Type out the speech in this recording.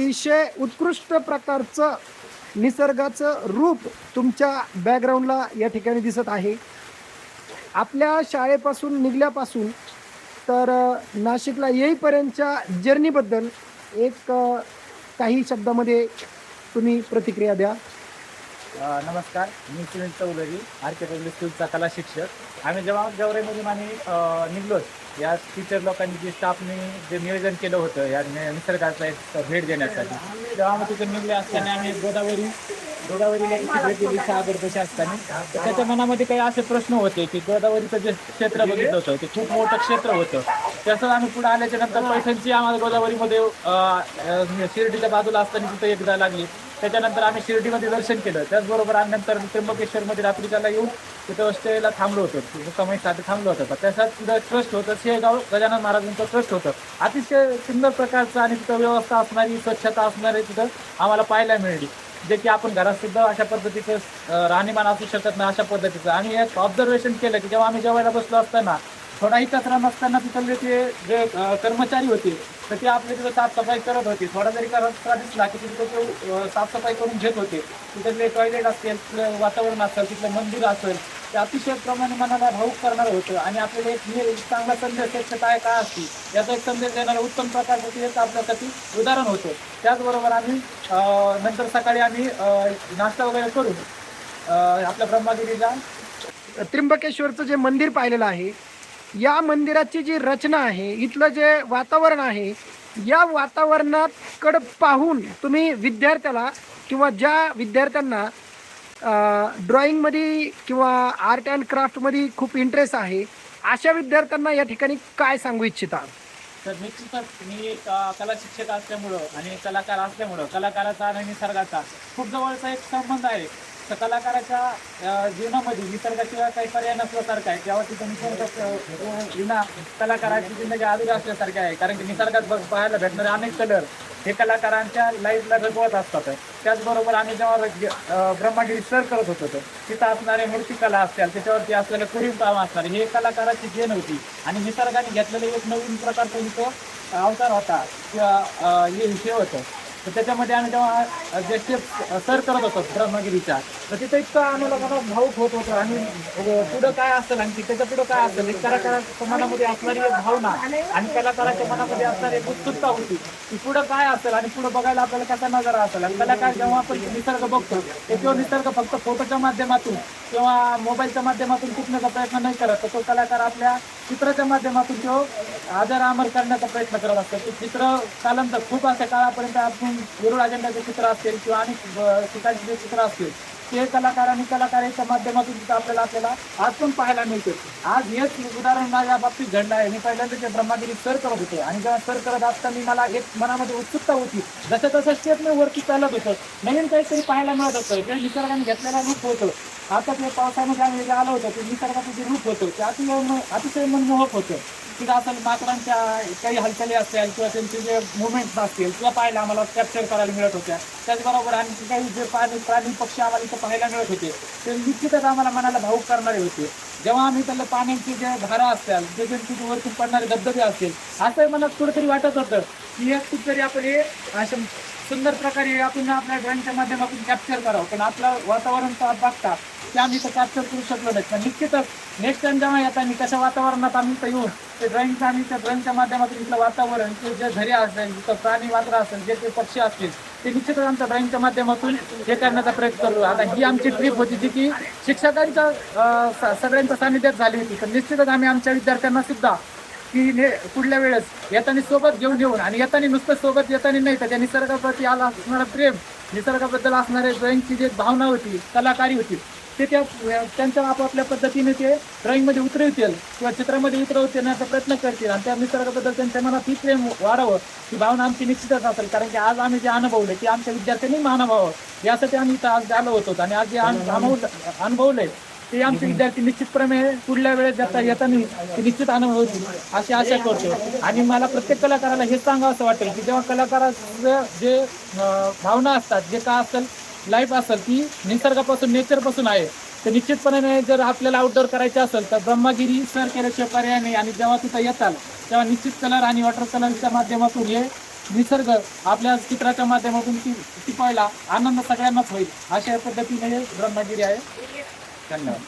अतिशय उत्कृष्ट प्रकारचं निसर्गाचं रूप तुमच्या बॅकग्राऊंडला या ठिकाणी दिसत आहे. आपल्या शाळेपासून निघल्यापासून तर नाशिकला येईपर्यंतच्या जर्नीबद्दल एक काही शब्दामध्ये तुम्ही प्रतिक्रिया द्या. नमस्कार मी सुनील चौधरी आर्किटेक्ट स्कूलचा कला शिक्षक. आम्ही जेव्हा गौरईमधून आम्ही निघलोच निघलो या टीचर लोकांनी जे स्टाफने जे नियोजन केलं होतं या नि- निसर्गाचा एक भेट देण्यासाठी. तेव्हा आम्ही तिथे निघले असताना आम्ही गोदावरी गोदावरीला भेट दिली सागर कशी असताना. त्याच्या मनामध्ये काही असे प्रश्न होते की गोदावरीचं जे क्षेत्र बघितलं होतं ते खूप मोठं क्षेत्र होतं. तसंच आम्ही पुढे आल्याच्यानंतर पैठणची आम्हाला गोदावरीमध्ये शिर्डीच्या बाजूला असताना तिथं एकदा लागली. त्याच्यानंतर आम्ही शिर्डीमध्ये दर्शन केलं. त्याचबरोबर आम्ही नंतर त्र्यंबकेश्वरमध्ये रात्रीच्याला येऊन तिथं वस्तेला थांबलो होतो. मुक्कामाईसाठी थांबलो होतो. त्यासाठी तिथं ट्रस्ट होतं. शेगाव गजानन महाराजांचं ट्रस्ट होतं. अतिशय सुंदर प्रकारचं आणि तिथं व्यवस्था असणारी स्वच्छता असणारी तिथं आम्हाला पाहायला मिळाली. जे की आपण घरात सुद्धा अशा पद्धतीचं राहणीमान असू शकत नाही अशा पद्धतीचं. आणि एक ऑब्झर्वेशन केलं की जेव्हा आम्ही जेवायला बसलो असताना थोडाही कचरा नसताना तिथले ते जे कर्मचारी होते तर ते आपले तिथं साफसफाई करत होते. थोडा जरी कचरा दिसला की तिथं ते साफसफाई करून घेत होते. तिथले टॉयलेट असेल तिथलं वातावरण असेल तिथलं मंदिर असेल ते अतिशय प्रमाणे मनाला भाऊक करणारं होतं. आणि आपल्याला एक नि- चांगला संदेश स्वच्छता आहे का असती याचा एक संदेश देणारं उत्तम प्रकारचं ते एक आपल्यासाठी उदाहरण होतं. त्याचबरोबर आम्ही नंतर सकाळी आम्ही नाश्ता वगैरे करून आपल्या ब्रह्मागिरीला त्र्यंबकेश्वरचं जे मंदिर पाहिलेलं आहे या मंदिराची जी रचना आहे इथलं जे वातावरण आहे या वातावरणाकडं पाहून तुम्ही विद्यार्थ्याला किंवा ज्या विद्यार्थ्यांना ड्रॉइंगमध्ये किंवा आर्ट अँड क्राफ्टमध्ये खूप इंटरेस्ट आहे अशा विद्यार्थ्यांना या ठिकाणी काय सांगू इच्छिता? तर निश्चितच मी कला शिक्षक असल्यामुळं आणि कलाकार असल्यामुळं कलाकाराचा आणि निसर्गाचा खूप जवळचा एक संबंध आहे. कलाकाराच्या जीवनामध्ये निसर्गाशिवाय काही पर्याय नसल्यासारखं आहे. तेव्हा तिथं निसर्ग विना कलाकाराची जिंदगी अधुरी असल्यासारखी आहे. कारण की निसर्गात बघ पाहायला भेटणारे अनेक कलर हे कलाकारांच्या लाईफला रंगवत असतात. त्याचबरोबर आम्ही जेव्हा ब्रह्मागिरी सर करत होतो तर तिथं असणारे मूर्तिकला असतील त्याच्यावरती असलेलं कुरीम काम असणार हे कलाकाराची जेन होती. आणि निसर्गाने घेतलेलं एक नवीन प्रकारचा तो अवतार होता किंवा हे विषय होतं. तर त्याच्यामध्ये आम्ही जेव्हा ज्येष्ठ जे सर करत होतो ब्रह्मगिरीच्या तर तिथं इतकं आम्हाला मला भाऊक होत होतं आणि पुढं काय असेल आणि त्याच्या पुढं काय असेल एक कलाकाराच्या मनामध्ये असणारी एक भावना आणि कलाकाराच्या मनामध्ये असणारी एक उत्सुकता होती की पुढं काय असेल आणि पुढं बघायला आपल्याला कसा नजारा असेल. आणि कलाकार जेव्हा आपण निसर्ग बघतो तेव्हा निसर्ग फक्त फोटोच्या माध्यमातून किंवा मोबाईलच्या माध्यमातून टिकण्याचा प्रयत्न नाही करत तर तो कलाकार आपल्या चित्राच्या माध्यमातून तो आजार अमर करण्याचा प्रयत्न करत असतो. ते चित्र कालांतर खूप अशा काळापर्यंत आपण गुरुळ अजेंडाचे चित्र असतील किंवा अनेक ठिकाणचे जे चित्र असतील ते कलाकार आणि कलाकाराच्या माध्यमातून तिथं आपल्याला आपल्याला आज पण पाहायला मिळते. आज हेच उदाहरण माझ्या बाबतीत घडलं आहे. मी पहिल्यांदा ते ब्रह्मागिरी सर करत होतो आणि जेव्हा सर करत असताना मला एक मनामध्ये उत्सुकता होती जसं तसं स्टेप मी वरती चालत होतं. नवीन काहीतरी पाहायला मिळत होतं. ते निसर्गाने घेतलेलं रूप होतं. आता ते पावसामध्ये आम्ही जे आलो होतं ते निसर्गाचं जे रूप होतं ते अतिशय अतिशय मनमोहक होतं. तिथं असेल माकडांच्या काही हालचाली असतील किंवा त्यांचे जे मुवमेंट्स असतील त्या पाहायला आम्हाला कॅप्चर करायला मिळत होत्या. त्याचबरोबर आणखी काही जे प्राणी प्राणी पक्षी आम्हाला इथं पाहायला मिळत होते ते निश्चितच आम्हाला मनाला भाऊक करणारे होते. जेव्हा आम्ही त्याला पाण्याची जे धारा असतील जे त्यांची वरती वरतून पडणारे धबधबे असतील असं मला कुठंतरी वाटत होतं की एक कुठेतरी आपण हे असं सुंदर प्रकारे आपण आपल्या ड्रॉईंगच्या माध्यमातून कॅप्चर करावं. पण आपलं वातावरण तर बघता ते आम्ही तर कॅप्चर करू शकलो नाही. पण निश्चितच नेक्स्ट टाइम जेव्हा येतात मी कशा वातावरणात आम्ही तर येऊन ते ड्रॉईंगचं आम्ही त्या ड्रॉईंगच्या माध्यमातून इथलं वातावरण ते जे झरे असेल जिथं प्राणी वात्र असेल जे ते पक्षी असतील ते निश्चितच आमच्या ड्रॉईंगच्या माध्यमातून हे करण्याचा प्रयत्न करू. आता ही आमची ट्रिप होती जी की शिक्षकांच्या स- सगळ्यांच्या सानिध्यात झाली होती. तर निश्चितच आम्ही आमच्या विद्यार्थ्यांना सुद्धा की ने पुढल्या वेळेस येताना सोबत घेऊन येऊन आणि येताना नुसतं सोबत येताना नाही तर त्या निसर्गाप्रती आला असणारा प्रेम निसर्गाबद्दल असणारे ड्रॉइंगची जी भावना होती कलाकारी होती ते त्या त्यांच्या आपापल्या पद्धतीने ते ड्रॉइंगमध्ये उतरवतील किंवा चित्रामध्ये उतरवण्याचा प्रयत्न करतील. आणि त्या निसर्गाबद्दल त्यांच्या मनात ही प्रेम वाढावं. ही भावना आमची निश्चितच असेल. कारण की आज आम्ही जे अनुभवले ते आमच्या विद्यार्थ्यांनी मानवावं यासाठी आम्ही इथं आज आलो होतो. आणि आज जे अनु- अनुभव अनुभवले ते आमचे विद्यार्थी निश्चितप्रमे पुढल्या वेळेस जाता येताना ते निश्चित अनुभवतील अशी आशा करतो. आणि मला प्रत्येक कलाकाराला हे सांगावं असं वाटेल की जेव्हा कलाकाराचं जे भावना असतात जे काय असेल लाईफ असेल ती निसर्गापासून नेचरपासून आहे. तर निश्चितपणे जर आपल्याला आउटडोर करायचं असेल तर ब्रह्मगिरी सर केल्याशिवाय पर्याय नाही. आणि जेव्हा तिथं येताल तेव्हा निश्चित कलर आणि वॉटर कलरच्या माध्यमातून हे निसर्ग आपल्या चित्राच्या माध्यमातून ती टिपायला आनंद सगळ्यांनाच होईल. अशा पद्धतीने ब्रह्मगिरी आहे. धन्यवाद.